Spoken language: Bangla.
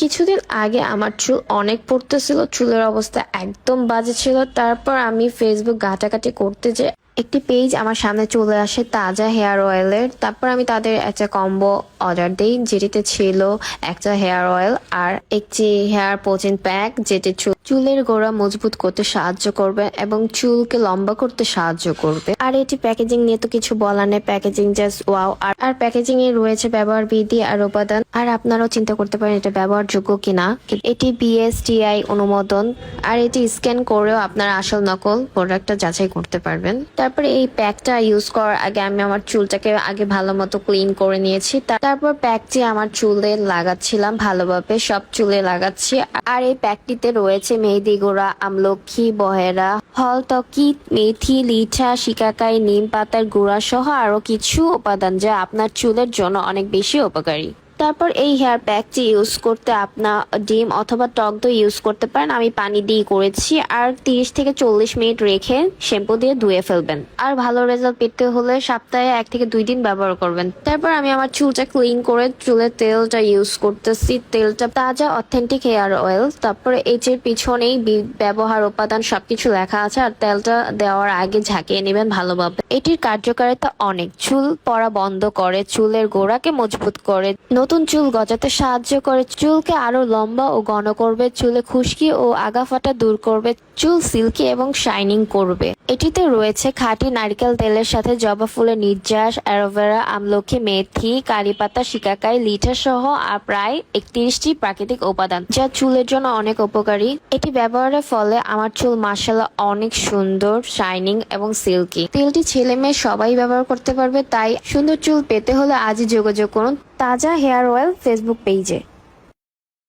কিছুদিন আগে আমার চুল অনেক পড়তেছিল, চুলের অবস্থা একদম বাজে ছিল। তারপর আমি ফেসবুক ঘাটাঘাটি করতে যে একটি পেজ আমার সামনে চলে আসে তাজা হেয়ার অয়েলের তারপর আমি তাদের একটা কম্বো অর্ডার দিই, যেটিতে ছিল একটা হেয়ার অয়েল আর একটি হেয়ার প্রোটিন প্যাক যেটি চুল- চুলের গোড়া মজবুত করতে সাহায্য করবে এবং চুলকে লম্বা করতে সাহায্য করবে। আর এটি প্যাকেজিং নিয়ে তো কিছু বলার নেই প্যাকেজিং জাস্ট ওয়াও আর আর প্যাকেজিং এ রয়েছে ব্যবহার বিধি আর উপাদান। আর আপনারাও চিন্তা করতে পারেন এটা ব্যবহারযোগ্য কিনা। এটি বিএসটিআই অনুমোদন। আর এটি স্ক্যান করেও আপনারা আসল নকল প্রোডাক্টটা যাচাই করতে পারবেন। তারপরে এই প্যাকটা ইউজ করার আগে আমি আমার চুলটাকে আগে ভালো মতো ক্লিন করে নিয়েছি। তারপর প্যাকটি আমার চুলে লাগাচ্ছিলাম ভালোভাবে, সব চুলে লাগাচ্ছি। আর এই প্যাকটিতে রয়েছে মেহেদি গোড়া, আমলক্ষী, বহেরা, হলতকি, মেথি লিঠা শিকাকাই, নিম পাতার গুঁড়া সহ আরও কিছু উপাদান যা আপনার চুলের জন্য অনেক বেশি উপকারী। তারপর এই হেয়ার প্যাকটি ইউজ করতে আপনার ডিম অথবা টক দই ইউজ করতে পারেন, আমি পানি দিয়ে করেছি। আর তিরিশ থেকে চল্লিশ মিনিট রেখে শ্যাম্পু দিয়ে ধুয়ে ফেলবেন। আর ভালো রেজাল্ট পেতে হলে সপ্তাহে এক থেকে দুই দিন ব্যবহার করবেন। তারপর আমি আমার চুলটা ক্লিন করে চুলের তেলটা ইউজ করতেছি। তেলটা তাজা অথেন্টিক হেয়ার অয়েল তারপরে এর পিছনেই ব্যবহার উপাদান সবকিছু লেখা আছে। আর তেলটা দেওয়ার আগে ঝাঁকিয়ে নেবেন ভালোভাবে। এটির কার্যকারিতা অনেক। চুল পড়া বন্ধ করে, চুলের গোড়াকে মজবুত করে, নতুন চুল গজাতে সাহায্য করে। চুলকে আরও লম্বা ও ঘন করবে। চুলে খুশকি ও আগাফাটা দূর করবে। চুল সিল্কি এবং শাইনিং করবে। এটিতে রয়েছে খাঁটি নারকেল তেলের সাথে জবা ফুলের নির্যাস, অ্যালোভেরা আমলকি মেথি, কারি পাতা, শিকাকাই লিটার সহ প্রায় একত্রিশটি প্রাকৃতিক উপাদান যা চুলের জন্য অনেক উপকারী। এটি ব্যবহারের ফলে আমার চুল মার্শাল্লাহ অনেক সুন্দর, শাইনিং এবং সিল্কি। তেলটি ছেলে মেয়ে সবাই ব্যবহার করতে পারবে, তাই সুন্দর চুল পেতে হলে আজই যোগাযোগ করুন তাজা হেয়ার অয়েল ফেসবুক পেজে।